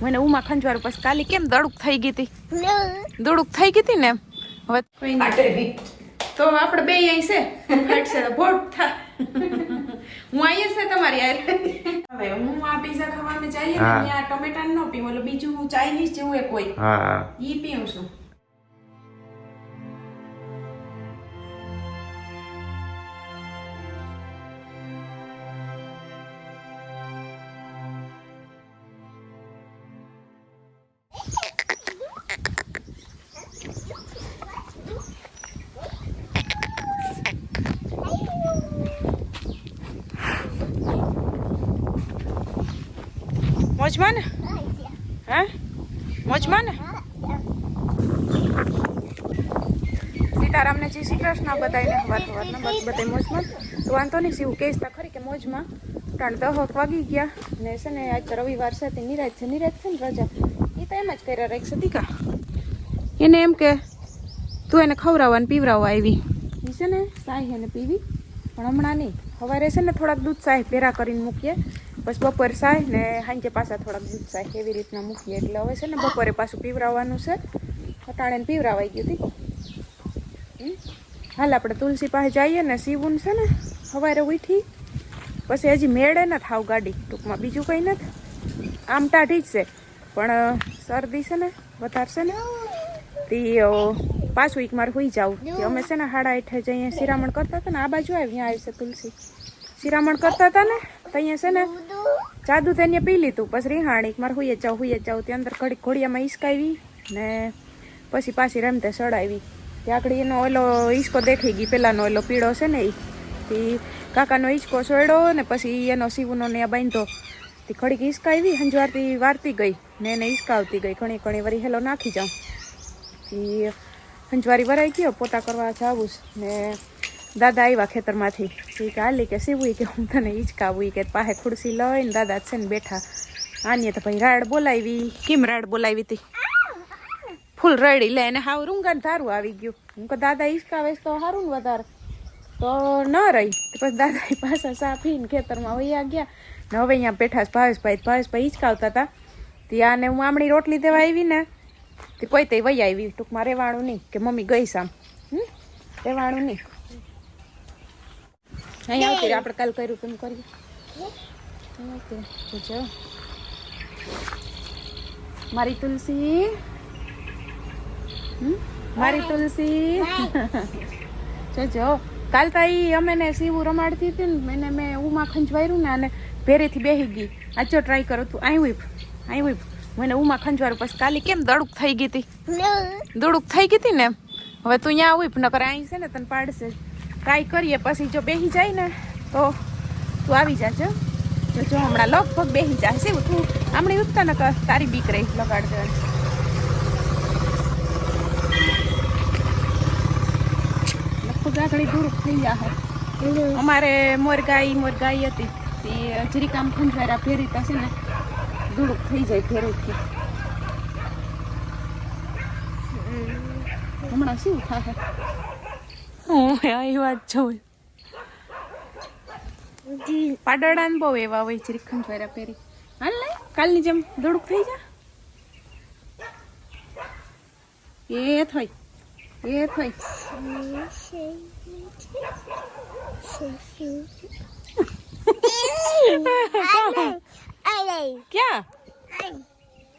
મને ઉમા ખંજવારું પછી કાલી કેમ દડુક થઈ ગઈ હતી? દડુક થઈ ગઈ હતી ને? હવે તો આપણે બે અહીં છે. હટશે તો ભોટ થા હું અહીંયા છે તમારી યાર હવે હું આ પીઝા ખાવામાં જઈએ ને આ ત્યાં ટમેટા નો પીવું એટલે બીજું ચાઇનીઝ જેવું એક હોય હા. ઈ પીવું છું. મોજમાં ને? હે? મોજમાં ને? સીતારામને જય શ્રી કૃષ્ણ બધાને વાત બસ બધા મોજમાં. તો વાંધો નહીં, શિવ કહેશ તા ખરી કે મોજમાં. કારણ દહક વાગી ગયા ને છે ને આજ તો રવિવાર છે, તે નિરાજ છે નિરાજ છે ને રજા. એ તો એમ જ કર્યા રાખશે દીકા. એને એમ કે, તું એને ખવડાવવા ને પીવરાવવા આવી. એ છે ને સાહી એને પીવી. પણ હમણાં નહીં. સવારે છે ને થોડાક દૂધ સાહી ભેરા કરીને મૂકીએ. પછી બપોર સાય ને સાંજે પાછા થોડાક દૂધ સાય એવી રીતના મૂકીએ. એટલે હવે છે ને બપોરે પાછું પીવરાવવાનું છે. અટાણે પીવરાવાઈ ગયું હતી હાલ આપણે તુલસી પાસે જઈએ ને સીવું છે ને સવારે ઉઠી, પછી હજી મેળે ન થાવ ગાડી ટૂંકમાં. બીજું કંઈ નથી. આમ ટાઢી જ છે. પણ શરદી છે ને, વધારે છે ને, તે પાછું એક મારે હોઈ જાવ. કે અમે છે ને હાડા હેઠે જઈએ શિરામણ કરતા હતા ને, આ બાજુ આવી અહીંયા આવી છે તુલસી. શિરામણ કરતા હતા ને, તો અહીંયા છે ને જાદુ તેને પી લીધું, પછી રીહાણી મારે હુઈએ જાઉં હુઈએ જાઉં, ત્યાં અંદર ઘડી ઘોડિયામાં ઈસકાવી ને પછી પાછી રમતે સડાવી. ત્યાં એનો ઓલો ઈસકો દેખાઈ ગઈ, પેલાનો ઓલો પીળો છે ને એ કાકાનો ઈસકો સોયડો ને પછી એનો સીવુનો ને આ બાંધો તે ઘડીક ઈસકાવી હંજવારથી વારતી ગઈ ને એને ઈસકાવતી ગઈ. ઘણી ઘણી વરી હેલો નાખી જાઉં. એ હંજવારી વરાઈ ગયો, પોતા કરવા જાવું ને દાદા આવ્યા ખેતરમાંથી. એ કે હાલી કે સીવું કે હું તને હિંચકાવું કે પાસે ખુરશી લઈને દાદા છે ને બેઠા. આની તો ભાઈ રાડ બોલાવી. કેમ રાડ બોલાવી હતી ફૂલ રડી લે એને હાવ રૂંગણ ધારું આવી ગયું. હું કે દાદા હિંચકાવે તો સારું ને વધારે. તો ન રહી. પછી દાદા પાછા સાફીને ખેતરમાં વૈયા ગયા. ને હવે અહીંયા બેઠા ભાવેશભાઈ ભાવેશભાઈ હિંચકાવતા હતા. ત્યાં ને હું આમણી રોટલી દેવા આવી ને, તે કોઈ તે વૈયા આવી ટૂંકમાં રહેવાનું નહીં, કે મમ્મી ગઈ સામ? રહેવાનું નહીં આવતી આપણે કાલ કર્યું તેમ કરીએ. જો. મારી તુલસી? મારી તુલસી. જોજો કાલ તો ઈ અમે ને સીવું રમાડતી હતી ને એને મેં ઉમા ખંજવાર્યું ને અને ભેરેથી બેહી ગઈ. આચો ટ્રાય કરો તું. અહીં વીપ મને ઉમા ખંજવાયું પછી કાલી કેમ દડુક થઈ ગઈ હતી? દડુક થઈ ગઈ હતી ને? એમ. હવે તું અહીંયા વીપ નકર અહીં છે ને તને પાડશે. ટ્રાય કરીએ પછી જો બેહી જાય ને તો તું આવી જાજો. જો જો હમણાં લગભગ બેહી જાય છે તું હમણાં ઉઠતા ન કર તારી બીક રહી લગાડ દેવાની લગભગ આગળ દૂર થઈ જાય અમારે મોરગાઈ મોરગાઈ હતી. તે જરીક કામ ખંજવારા ફેરી થશે ને દુડુક થઈ જાય ફેરીથી હમણાં શું થાય હું આ વાત જોઉં. પાડડા બહુ એવા હોય જરીક ફેરા ફેરી હાલ ને કાલની જેમ દોડુક થઈ જા. એ થઈ એ થઈ. ક્યાં?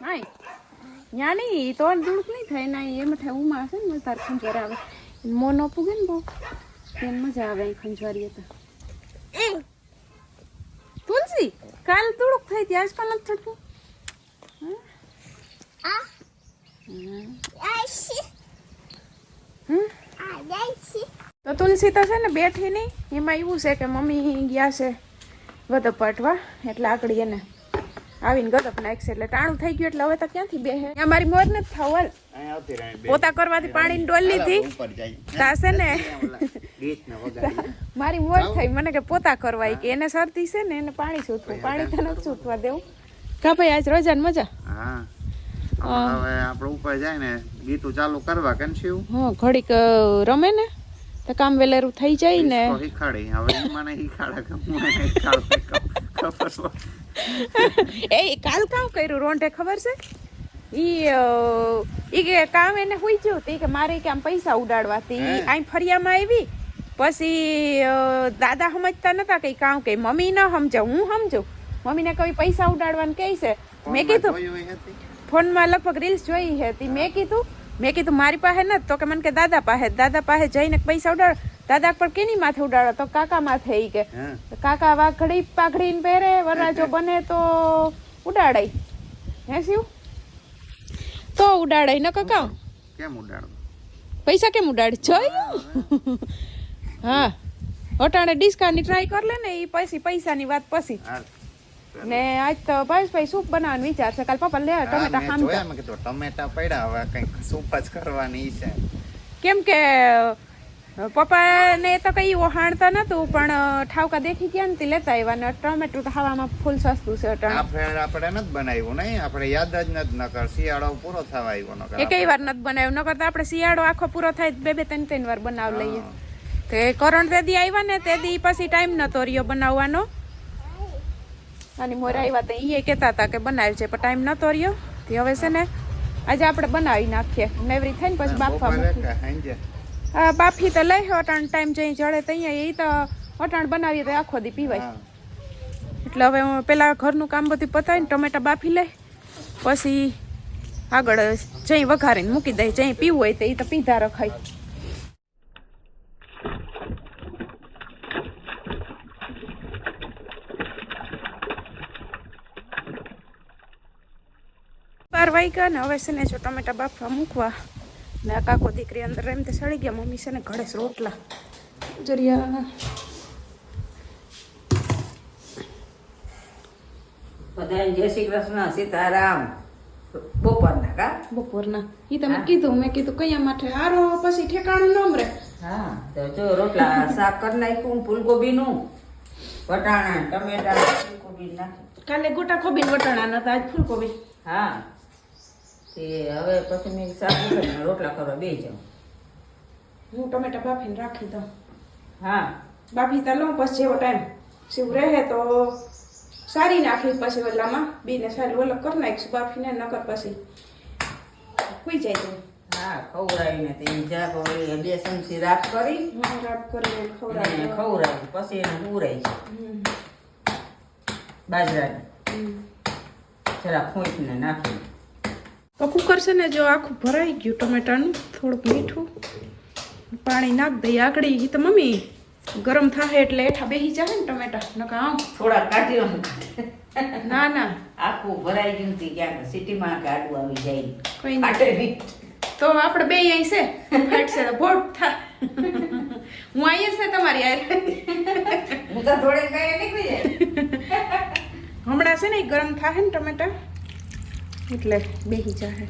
હાય ન્યા નહીં તો દુડક નહીં થાય ના એમ થાય ઉમા હશે ને તાર ખંજવાર આવે. મોનો પૂગે ને બહુ? તેને મજા આવે અહીં ખંજવારીએ તો. તુલસી, કાલ થોડુંક થઈ હતી, આજકાલ નથી થતું? તો તુલસી તો છે ને બેઠી નહીં એમાં એવું છે કે મમ્મી ગયા છે વધુ પાટવા એટલે આગળ એને આવીને ગદપ નાખશે એટલે ટાણું થઈ ગયું એટલે હવે તો ક્યાંથી બેહે? ત્યાં મારી નથી થાવ હાલ પોતા કરવાથી પાણીની ડોલ લીધી તા ને. મારી મોર થઈ મને કે પોતા કરવા કે એને શરદી છે ને એને પાણી સૂથવું પાણી તો નથી છૂટવા દેવું. કા ભાઈ આજ રજા ને મજા? હા. હવે આપણે ઉપર જાય ને ગીતું ચાલુ કરવા કેમ છે એવું? હા ઘડીક રમે ને? તો કામ વેલેરું થઈ જાય ને. હવે મને એ કાલ કામ કર્યું રોંઢે ખબર છે? ઈ ઈ કે કામ એને હોઈ ગયું તે કે મારે કે આમ પૈસા ઉડાડવા તી. અહીં ફરિયામાં આવી. પછી દાદા સમજતા નતા કઈ કામ કે મમ્મી ન સમજે હું સમજુ? મમ્મીને કઈ પૈસા ઉડાડવાનું કહે છે. મેં કીધું? ફોનમાં લગભગ રીલ્સ જોઈ હતી. મેં કીધું મેં કીધું મારી પાસે ન તો કે મને કે દાદા પાસે દાદા પાસે જઈને પૈસા ઉડાડ. દાદા પર કેની માથે ઉડાડો? તો કાકા માથે ઈ કે કાકા વાઘડી પાઘડીને પહેરે વરરાજો બને તો ઉડાડાય. હે શિવ? તો ઉડાડાય ન કાકા? કેમ ઉડાડો? પૈસા કેમ ઉડાડ? જોયું હા. અટાણે ડિસ્કાઉન્ટની ટ્રાય કર લે ને એ પછી પૈસાની વાત પછી. હા. ને આજ તો ભાઈ સૂપ બનાવવાનો વિચાર છે. કાલ પપ્પા લે ટમેટા હામ જોયા મેં કીધું ટમેટા પડ્યા હવે કંઈક સૂપ જ કરવાની છે. કેમ કે પપ્પાને તો કઈ ઓહાણતા નતું પણ ઠાવકા દેખી ગયા ને લેતા આવ્યા ને ટમેટું તો ખાવામાં ફૂલ સસ્તું છે આપણે આપણે નથી બનાવ્યું નહીં આપણે યાદ જ નથી નકર શિયાળો પૂરો થવા આવ્યો નકર એ કઈ વાર નથી બનાવ્યું નકર તો આપણે શિયાળો આખો પૂરો થાય બે બે ત્રણ ત્રણ વાર બનાવ લઈએ. તે કરણ તેદી આવ્યા ને તે દી પછી ટાઈમ નતો રહ્યો બનાવવાનો. અને મોર આવ્યા તો એ કહેતા હતા કે બનાવ્યું છે પણ ટાઈમ નતો રહ્યો. તે હવે છે ને આજે આપણે બનાવી નાખીએ. નેવરી થઈને પછી બાફવા બાફી તો લઈ અટાણ ટાઈમ જઈ જડે તો અહીંયા એ તો અટાણ બનાવીએ તો આખો દી પીવાય. એટલે હવે હું પેલા ઘરનું કામ બધું પતાવીને ટમેટા બાફી લઈ પછી આગળ જઈ વઘારીને મૂકી દઈ જઈ પીવું હોય તો એ તો પીધા રખાય. બાર વાગ્યા ને હવે છે ને જો ટમેટા બાફવા મૂકવા ને આ કાકો દીકરી અંદર એમ તે સળી ગયા મમ્મી છે ને ઘડે રોટલા જરિયા બધાને જય શ્રી કૃષ્ણ સીતારામ. બપોરના કા? બપોરના. ઈ તમે કીધું મેં કીધું કયા માટે? હારો પછી ઠેકાણું ન મળે. હા તો જો રોટલા શાક કરી નાખ્યું ફૂલકોબીનું વટાણા ટમેટા ફૂલકોબી નાખી કાલે ગોટા ખોબીને વટાણા નતા આજ ફૂલકોબી હા. તે હવે પછી મેં સાફ કરીને રોટલા કરવા બે જાઉં. હું ટમેટા બાફીને રાખી દઉં. હા. બાફી તા લઉં પછી જેવો ટાઈમ શિવ રહે તો સારી નાખી પછી ઓલામાં બીને સારી ઓલગ કરી નાખીશું બાફીને નકર પછી કુઈ જાય તો. હા ખવડાવીને તે જા ઓલી બે ચમચી રાખ કરી. રાત કરીને ખવડાવી ખવડાવી પછી એને ઉરાય છે. બાજરા બાજરાની. જરા ખૂંચને નાખી કુકર છે ને જો આખું ભરાઈ ગયું ટમેટાનું થોડુંક મીઠું પાણી નાખ દઈએ આગળ. ઈ તો મમ્મી ગરમ થાય એટલે એઠા બેસી જાય ને ટમેટા. નકા આમ. થોડા કાઢી ના ના. આખું ભરાઈ ગયું હતી ક્યાંક સિટીમાં ગાડું આવી જાય. કોઈ નહીં. તો આપણે બે અહીં છે. ફાટશે તો ભોટ થા. હું અહીંયા છે તમારી યાર હું તો થોડે કઈ નીકળી જાય. હમણાં છે ને ગરમ થાય ને ટમેટા. એટલે બેસી જાય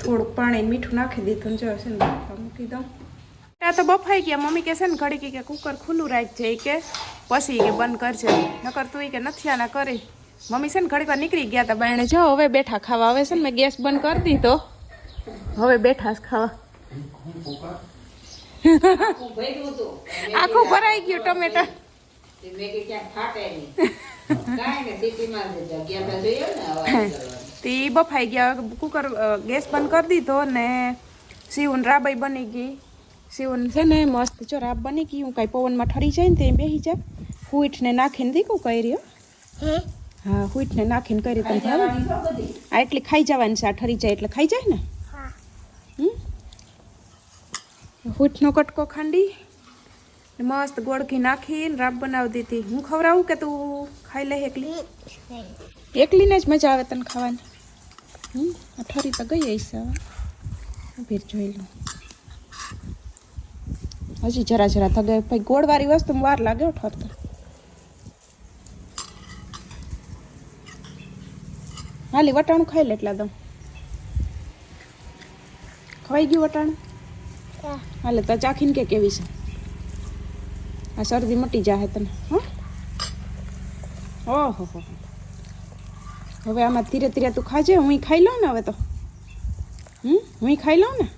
થોડુંક પાણી મીઠું નાખી દીધું ને જો છે ને મૂકી દઉં. આ તો બફાઈ ગયા. મમ્મી કે છે ને ઘડી કે કુકર ખુલ્લું રાખજે કે. પછી કે બંધ કરજે. નકર તું કે નથી આના કરી. મમ્મી છે ને ઘડીક વાર નીકળી ગયા હતા બાયણે. જો હવે બેઠા ખાવા આવે છે ને મેં ગેસ બંધ કરી દીધો. હવે બેઠા જ ખાવા. આખું ભરાઈ ગયું ટમેટા. તે બફાઈ ગયા. કુકર ગેસ બંધ કરી દીધો ને સીવન રાબાઈ બની ગઈ. સીવન છે ને મસ્ત જો રાબ બની ગઈ હું કાંઈ પવનમાં ઠરી જાય ને તે બેસી જાય હુઈટને નાખીને દીકું કહી રહ્યો હા હુઈટને નાખીને કરી તમે ભાવે? આ એટલી ખાઈ જવાની છે આ ઠરી જાય એટલે ખાઈ જાય ને? હુઈટનો કટકો ખાંડી. મસ્ત ગોળકી નાખીને રાબ બનાવી દીધી. હું ખવડાવું કે તું ખાઈ લે એકલી? એકલીને જ મજા આવે તને ખાવાની. હમ આ ઠરી તો ગઈ આવીશ હવે. ભીર જોઈ લઉં. હજી જરા જરા થગે. ભાઈ ગોળવાળી વસ્તુ વાર લાગે ઠરતા હાલી વટાણું ખાઈ લે એટલા દમ ખવાઈ ગયું વટાણું? હાલે તો ચાખીને કે કેવી છે? આ શરદી મટી જાહે તને હા? ઓહો હો હો. હવે આમાં ધીરે ધીરે તું ખાજે હું ખાઈ લઉં ને હવે તો. હમ? હું ખાઈ લઉં ને?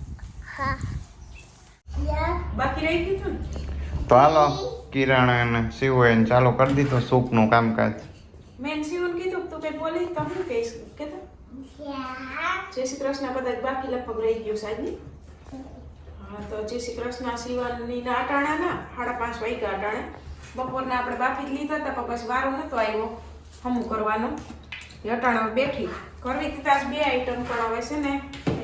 બાકી રહી ગયું તો હાલો કિરણ અને શિવએ ચાલુ કરી દીધું સૂપનું કામકાજ. મેં શિવન કીધું તું કઈ બોલી તમને કહીશ કે જય શ્રી કૃષ્ણ કદાચ બાકી લગભગ રહી ગયું સાહેબ તો જય શ્રી કૃષ્ણ, શિવનીના ના અટાણા ના સાડા પાંચ વાગ્યા અટાણે. બપોરના આપણે બાફી જ લીધા હતા, પણ પછી વારો નહોતો આવ્યો. હમું કરવાનો. એ અટાણા બેઠી. કરવી આજ બે આઈટમ પણ આવે છે ને,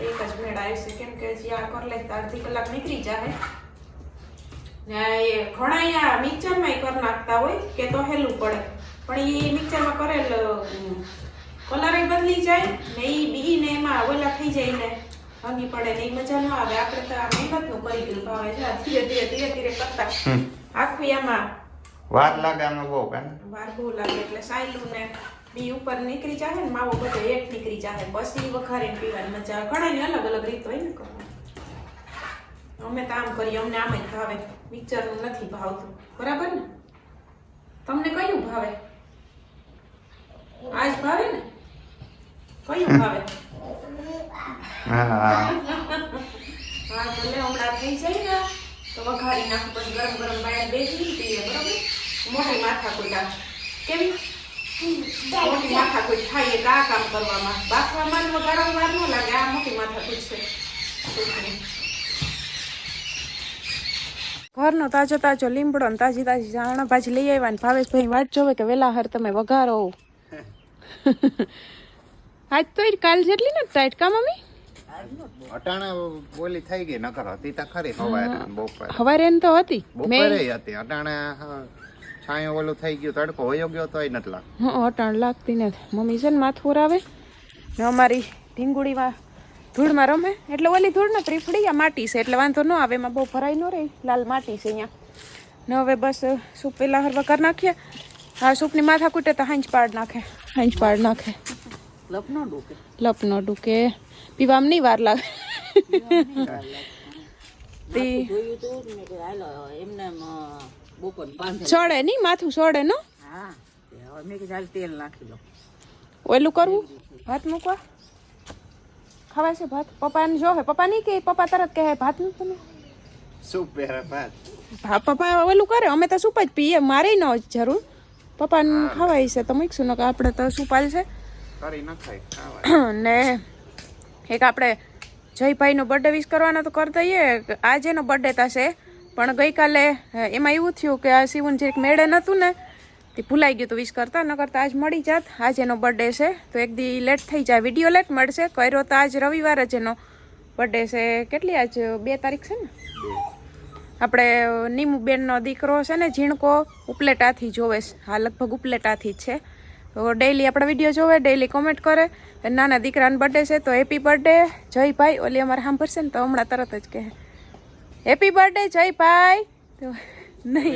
એક જ ભેળ આવશે કેમ કે જે આ કર તો અડધી કલાક નીકળી જાય ને એ ઘણા અહીંયા મિક્સરમાં કરી નાખતા હોય, કે તો હેલું પડે. પણ એ મિક્સરમાં કરેલ કલર બદલી જાય ને એ બી ને એમાં ઓલા થઈ જાય ને. ભાંગી પડે ને એ મજા ન આવે. આપણે તો આ મહેનતનું કરી ગયું ભાવે છે ધીરે ધીરે ધીરે ધીરે કરતા. આખી એમાં વાર લાગે આમાં બહુ કાન વાર બહુ લાગે. એટલે સાયલું ને બી ઉપર નીકળી જાય ને માવો બધો એક નીકળી જાય પછી વખારે પીવાની મજા આવે. ઘણાની અલગ અલગ રીત હોય ને કરવાની. અમે તો આમ કરીએ અમને આમ જ ભાવે. મિક્સરનું નથી ભાવતું. બરાબર ને? તમને કયું ભાવે? આજ ભાવે ને? કયું ભાવે? હા. હા. હા તો લે હમણાં થઈ જાય ને તો વઘારી નાખું પછી ગરમ ગરમ બાય બેસી પીએ બરાબર? મોટી માથા કોઈ કેવી મોટી માથા કોઈ થાય એક આ કામ કરવામાં? બાફવામાં વઘારવામાં ન લાગે આ મોટી માથા કોઈ છે ઘરનો તાજો તાજો લીમડો ને તાજી તાજી ધાણા ભાજી લઈ આવ્યા ને ભાવેશભાઈ વાટ જોવે કે વેલા હર તમે વઘારો. આજ તો કાલ જેટલી ને ટાઈટ કા મમ્મી? અટાણે બોલી થઈ ગઈ નકર હતી તો ખરી સવારે બપોરે. હવારે તો હતી. બપોરે હતી અટાણે છાંયો ઓલું થઈ ગયું તડકો વયો ગયો તોય નથી લાગતું. હા અટાણ લાગતી નથી. મમ્મી છે ને માથું ઓરાવે. ને અમારી ઢીંગુડીમાં ધૂળમાં રમે. એટલે ઓલી ધૂળ ને ત્રિફળી આ માટી છે એટલે વાંધો ન આવે એમાં બહુ ભરાઈ ન રહે. લાલ માટી છે અહીંયા. ને હવે બસ સૂપ પેલા હરવા કરી નાખીએ. હા સૂપની માથા કૂટે તો હાંજ પાડ નાખે. હાંજ પાડ નાખે. લપ ન ડૂકે પીવામાં નહીં વાર લાગે. સડે નહીં માથું સડે નો? તેલ નાખી લો ઓલું કરવું? ભાત મૂકવા? ખવાય છે ભાત? પપ્પાને જો હે પપ્પા નહીં કે પપ્પા તરત કહે ભાત મૂક તમે શું પહેરે ભાત? હા પપ્પા ઓલું કરે અમે તો સૂપ જ પીએ મારે ન જરૂર. પપ્પાને ખવાય છે તો મૂકશું ને કે આપણે તો સૂપ છે. કરી નખાય ને એક આપણે જયભાઈનો બર્થડે વિશ કરવાનો તો કરી દઈએ આજે એનો બર્થડે થશે પણ ગઈકાલે એમાં એવું થયું કે આ શિવન જે મેળે નહોતું ને, તે ભૂલાઈ ગયું તો વિશ કરતા ન કરતા આજ મળી જાત આજ એનો બર્થડે છે. તો એક દી લેટ થઈ જાય વીડિયો લેટ મળશે, કર્યો તો આજ રવિવાર જ એનો બર્થડે છે. કેટલી આજ, બે તારીખ છે ને? આપણે નીમુબેનનો દીકરો છે ને, ઝીણકો ઉપલેટાથી જોવે હા, લગભગ ઉપલેટાથી જ છે. તો ડેઈલી આપણા વીડિયો જોવે ડેઈલી કોમેન્ટ કરે. નાના દીકરાનો બર્થડે છે તો હેપી બર્થડે જયભાઈ ઓલી અમારે સાંભળશે ને તો હમણાં તરત જ કહે. હેપી બર્થડે જયભાઈ તો નહીં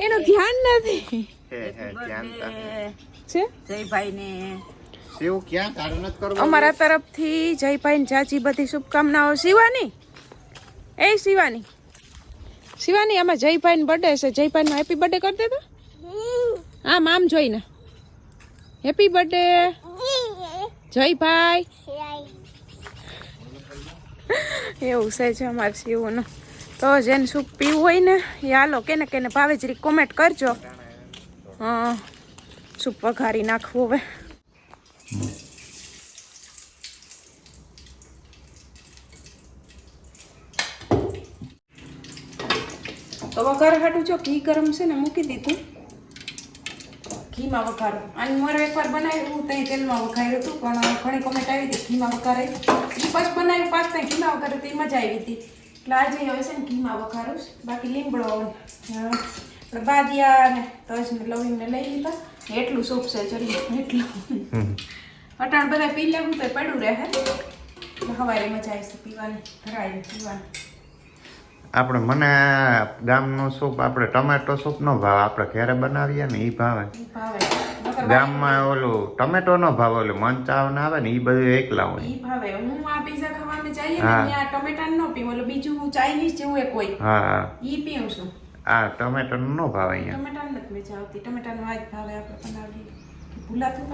એનું- ધ્યાન નથી. હે હે ધ્યાન તારે. છે? કરવું? અમારા તરફથી જયભાઈ જાજી બધી શુભકામનાઓ. શિવાની. એ શિવાની. શિવાની આમાં જયભાઈ બર્થડે છે. જયભાઈ નો હેપી બર્થડે કરી દેતો આમ આમ જોઈને. હેપી બર્થડે જયભાઈ એવું છે છે અમારે શિવનું તો જેને શું પીવું હોય ને, એ હાલો કેને કેને ભાવે જરી કોમેન્ટ કરજો. હા સૂપ વઘારી નાખવું હવે? તો વઘાર હાટું જો ઘી ગરમ છે ને મૂકી દીધું. ઘીમાં વઘારો. અને મારે એકવાર બનાવ્યું ત્યાં તેલમાં વઘાર્યું હતું પણ ઘણી કોમેન્ટ આવી હતી ઘીમાં વઘારે. પછી બનાવ્યું પાક ત્યાં ઘીમાં વઘાર્યું તો એ મજા આવી હતી. એટલે આજે હવે છે ને ઘીમાં વઘારું બાકી લીમડો આપણે બાદિયા ને તજ ને લવિંગને લઈ લીધા. એટલું સૂપ છે જરી એટલું. અટાણ બધા પી લેવું તો પડ્યું રહે. હવારે મજા આવશે પીવાની ધરાય પીવાની. આપણે મને ગામનો સૂપ આપણે ટમેટો સૂપનો ભાવ આપણે ઘરે બનાવીએ ને એ ભાવે? ભાવે. ગામમાં ઓલું ટમેટો નો ભાવ ઓલું મંચાવ ને આવે ને એ બધું એકલા હોય. ભાવે. હું આ પીઝા ખાવામાં જઈએ ને હા. ત્યાં ટમેટા નો પીવું ઓલું બીજું ચાઇનીઝ જેવું એક હોય. હા છું. આ ટમેટો નો ભાવ અહીંયા. ટમેટા નથી આવતી ટમેટાનું ભાવે આપણે બનાવીએ. ભૂલાતું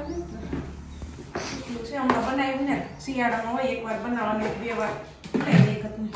નથી હમણાં બનાવ્યું ને શિયાળામાં હોય એકવાર બનાવવાનું બે વાર. ખતમ.